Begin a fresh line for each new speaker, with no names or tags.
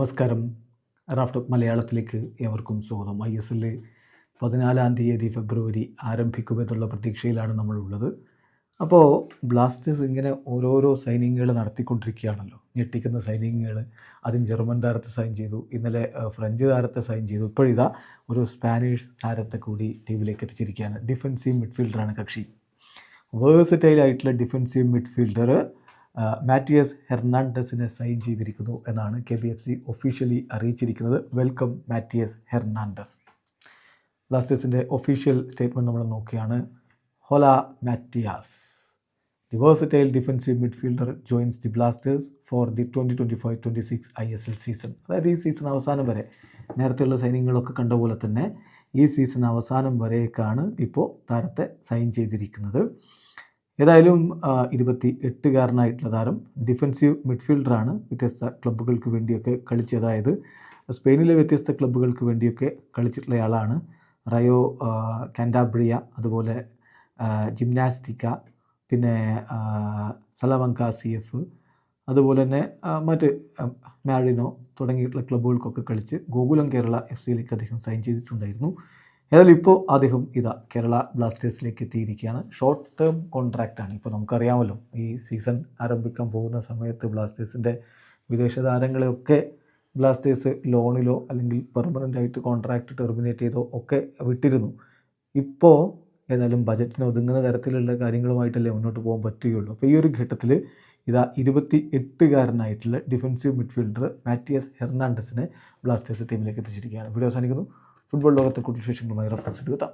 നമസ്കാരം. റാഫ്റ്റ് മലയാളത്തിലേക്ക് ഏവർക്കും സ്വാഗതം. ഐ എസ് എല്ലിൽ പതിനാലാം തീയതി ഫെബ്രുവരി ആരംഭിക്കുമെന്നുള്ള പ്രതീക്ഷയിലാണ് നമ്മളുള്ളത്. അപ്പോൾ ബ്ലാസ്റ്റേഴ്സ് ഇങ്ങനെ ഓരോരോ സൈനിങ്ങുകൾ നടത്തിക്കൊണ്ടിരിക്കുകയാണല്ലോ. ഞെട്ടിക്കുന്ന സൈനിങ്ങുകൾ ആദ്യം ജർമ്മൻ താരത്തെ സൈൻ ചെയ്തു. ഇന്നലെ ഫ്രഞ്ച് താരത്തെ സൈൻ ചെയ്തു. ഇപ്പോഴിതാ ഒരു സ്പാനിഷ് താരത്തെ കൂടി ടീമിലേക്ക് എത്തിച്ചിരിക്കുകയാണ്. ഡിഫൻസീവ് മിഡ്ഫീൽഡറാണ് കക്ഷി. വേഴ്സറ്റൈൽ ആയിട്ടുള്ള ഡിഫൻസീവ് മിഡ്ഫീൽഡർ മാറ്റിയസ് ഹെർണാണ്ടസിനെ സൈൻ ചെയ്തിരിക്കുന്നു എന്നാണ് K B F C officially അറിയിച്ചിരിക്കുന്നത്. Welcome Matias Hernandez. ബ്ലാസ്റ്റേഴ്സിന്റെ ഒഫീഷ്യൽ സ്റ്റേറ്റ്മെന്റ് നമ്മൾ നോക്കിയാണ് hola Matias the versatile defensive midfielder joins the Blasters for the twenty twenty five twenty six I S L season അതായത് ഈ season അവസാനം വരെ നേരത്തെയുള്ള സൈനിങ്ങുകളൊക്കെ കണ്ട പോലെ തന്നെ ഈ സീസൺ അവസാനം വരെയൊക്കെയാണ് ഇപ്പോൾ താരത്തെ സൈൻ ചെയ്തിരിക്കുന്നത്. ഏതായാലും ഇരുപത്തി എട്ടുകാരനായിട്ടുള്ള താരം ഡിഫൻസീവ് മിഡ്ഫീൽഡറാണ് വ്യത്യസ്ത ക്ലബ്ബുകൾക്ക് വേണ്ടിയൊക്കെ കളിച്ചതായത്. സ്പെയിനിലെ വ്യത്യസ്ത ക്ലബ്ബുകൾക്ക് വേണ്ടിയൊക്കെ കളിച്ചിട്ടുള്ള ആളാണ് റയോ കാൻഡാബ്രിയ അതുപോലെ ജിംനാസ്റ്റിക്ക പിന്നെ സലവങ്ക സി എഫ് അതുപോലെ തന്നെ മറ്റ് മാരിനോ തുടങ്ങിയിട്ടുള്ള ക്ലബ്ബുകൾക്കൊക്കെ കളിച്ച് ഗോകുലം കേരള എഫ് സിയിലേക്ക് അദ്ദേഹം സൈൻ ചെയ്തിട്ടുണ്ടായിരുന്നു. ഏതായാലും ഇപ്പോൾ അദ്ദേഹം ഇതാ കേരള ബ്ലാസ്റ്റേഴ്സിലേക്ക് എത്തിയിരിക്കുകയാണ് ഷോർട്ട് ടേം കോൺട്രാക്റ്റാണ് ഇപ്പോൾ നമുക്കറിയാമല്ലോ ഈ സീസൺ ആരംഭിക്കാൻ പോകുന്ന സമയത്ത് ബ്ലാസ്റ്റേഴ്സിന്റെ വിദേശ താരങ്ങളെയൊക്കെ ബ്ലാസ്റ്റേഴ്സ് ലോണിലോ അല്ലെങ്കിൽ പെർമനന്റ് ആയിട്ട് കോൺട്രാക്റ്റ് ടെർമിനേറ്റ് ചെയ്തോ ഒക്കെ വിട്ടിരുന്നു. ഇപ്പോൾ ഏതായാലും ബജറ്റിന് ഒതുങ്ങുന്ന തരത്തിലുള്ള കാര്യങ്ങളുമായിട്ടല്ലേ മുന്നോട്ട് പോകാൻ പറ്റുകയുള്ളൂ. അപ്പോൾ ഈ ഒരു ഘട്ടത്തിൽ ഇതാ ഇരുപത്തി എട്ടുകാരനായിട്ടുള്ള ഡിഫൻസീവ് മിഡ്ഫീൽഡർ മാറ്റിയസ് ഹെർണാണ്ടസിനെ ബ്ലാസ്റ്റേഴ്സ് ടീമിലേക്ക് എത്തിച്ചിരിക്കുകയാണ്. വീഡിയോ അവസാനിക്കുന്നു. ഫുട്ബോൾ ലോകത്തെ കൂടുതൽ വിശേഷങ്ങളുമായി റഫറൻസ് എടുത്താം